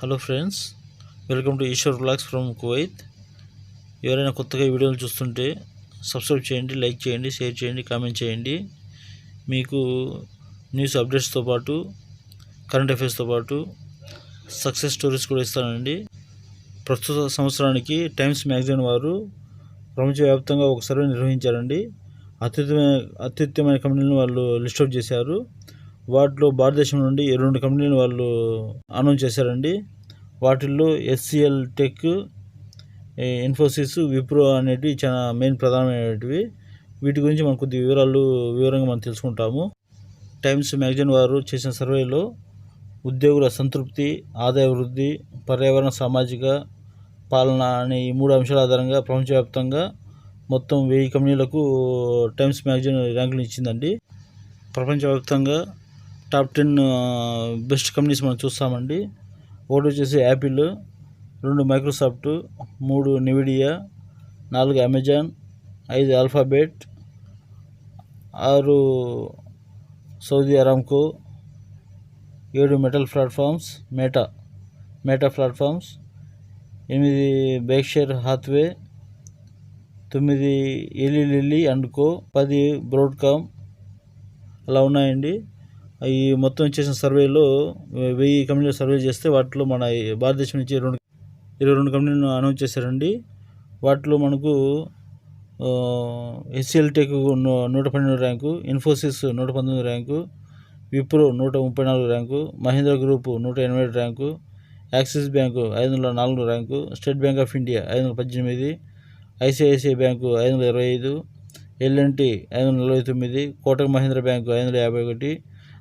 Hello friends welcome to Eshwar blogs from Kuwait ఎవరైనా కొత్తగా వీడియోలు చూస్తుంటే సబ్స్క్రైబ్ చేయండి లైక్ చేయండి షేర్ చేయండి కామెంట్ చేయండి. మీకు న్యూస్ అప్డేట్స్తో పాటు కరెంట్ అఫైర్స్తో పాటు సక్సెస్ స్టోరీస్ కూడా ఇస్తానండి. ప్రస్తుత సంవత్సరానికి టైమ్స్ మ్యాగజైన్ వారు ప్రపంచవ్యాప్తంగా ఒక సర్వే నిర్వహించారండి. అత్యుత్తమైన అత్యుత్తమైన కంపెనీలను వాళ్ళు లిస్ట్ అవుట్ చేశారు. వాటిలో భారతదేశం నుండి రెండు కంపెనీలు వాళ్ళు అనౌన్స్ చేశారండి? వాటిల్లో ఎస్సిఎల్ టెక్ ఇన్ఫోసిస్ విప్రో అనేటివి చాలా మెయిన్ ప్రధానమైనటివి వీటి గురించి మనం కొద్ది వివరాలు వివరంగా మనం తెలుసుకుంటాము. టైమ్స్ మ్యాగజైన్ వారు చేసిన సర్వేలో ఉద్యోగుల సంతృప్తి ఆదాయ వృద్ధి పర్యావరణ సామాజిక పాలన అనే ఈ మూడు అంశాల ఆధారంగా ప్రపంచవ్యాప్తంగా మొత్తం వెయ్యి కంపెనీలకు టైమ్స్ మ్యాగజైన్ ర్యాంకులు ఇచ్చిందండి. ప్రపంచవ్యాప్తంగా టాప్ టెన్ బెస్ట్ కంపెనీస్ మనం చూస్తామండి. ఒకటి వచ్చేసి యాపిల్ రెండు మైక్రోసాఫ్ట్ మూడు నివిడియా నాలుగు అమెజాన్ ఐదు ఆల్ఫాబెట్ ఆరు సౌదీ అరామ్కో ఏడు Meta platforms Meta Meta platforms ఎనిమిది బేక్షర్ హాత్వే తొమ్మిది ఎలి లిల్లీ అండ్ కో పది బ్రోడ్కామ్ అలా ఉన్నాయండి. ఈ మొత్తం చేసిన సర్వేలో వెయ్యి కంపెనీలు సర్వే చేస్తే వాటిలో మన భారతదేశం నుంచి రెండు ఇరవై రెండు కంపెనీలను అనౌన్స్ చేశారండి. వాటిలో మనకు హెచ్సిఎల్ టెక్ నూట పన్నెండు ర్యాంకు ఇన్ఫోసిస్ నూట పంతొమ్మిది ర్యాంకు విప్రో నూట ముప్పై నాలుగు ర్యాంకు మహీంద్రా గ్రూప్ నూట ఎనభై ఏడు ర్యాంకు యాక్సిస్ బ్యాంకు ఐదు వందల నాలుగు rank State Bank of India ఐదు వందల పద్దెనిమిది ఐసిఐసిఐ బ్యాంకు ఐదు వందల ఇరవై ఐదు ఎల్ఎన్టీ ఐదు వందల నలభై తొమ్మిది కోటక్ మహీంద్ర బ్యాంకు ఐదు వందల యాభై ఒకటి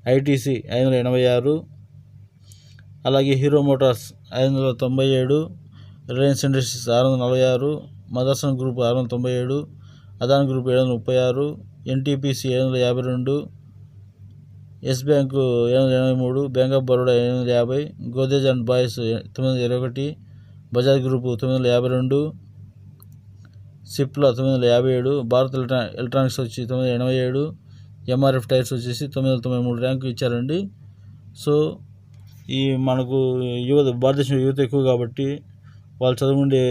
ఐటీసీ ఐదు వందల ఎనభై ఆరు అలాగే హీరో మోటార్స్ ఐదు వందల తొంభై ఏడు రిలయన్స్ ఇండస్ట్రీస్ ఆరు వందల నలభై ఆరు మదర్సన్ గ్రూప్ ఆరు వందల తొంభై ఏడు అదాన్ గ్రూప్ ఏడు వందల ముప్పై ఆరు ఎన్టీపీసీ ఏడు వందల యాభై రెండు ఎస్ బ్యాంకు ఏడు వందల ఎనభై మూడు బ్యాంక్ ఆఫ్ బరోడా ఏడు వందల యాభై గోదేజ్ అండ్ బాయ్స్ తొమ్మిది వందల ఇరవై ఒకటి బజాజ్ గ్రూపు తొమ్మిది వందల యాభై రెండు సిప్లా తొమ్మిది వందల యాభై ఏడు భారత్ ఎలక్ట్రా ఎలక్ట్రానిక్స్ వచ్చి తొమ్మిది వందల ఎనభై ఏడు ఎంఆర్ఎఫ్ టైర్స్ వచ్చేసి తొమ్మిది వందల తొంభై మూడు ర్యాంకు ఇచ్చారండి. సో ఈ మనకు యువత భారతదేశం యువత ఎక్కువ కాబట్టి వాళ్ళు చదువుకుండే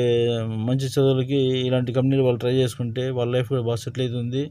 మంచి చదువులకి ఇలాంటి కంపెనీలు వాళ్ళు ట్రై చేసుకుంటే వాళ్ళ లైఫ్ కూడా బాగా సెటిల్ అవుతుంది.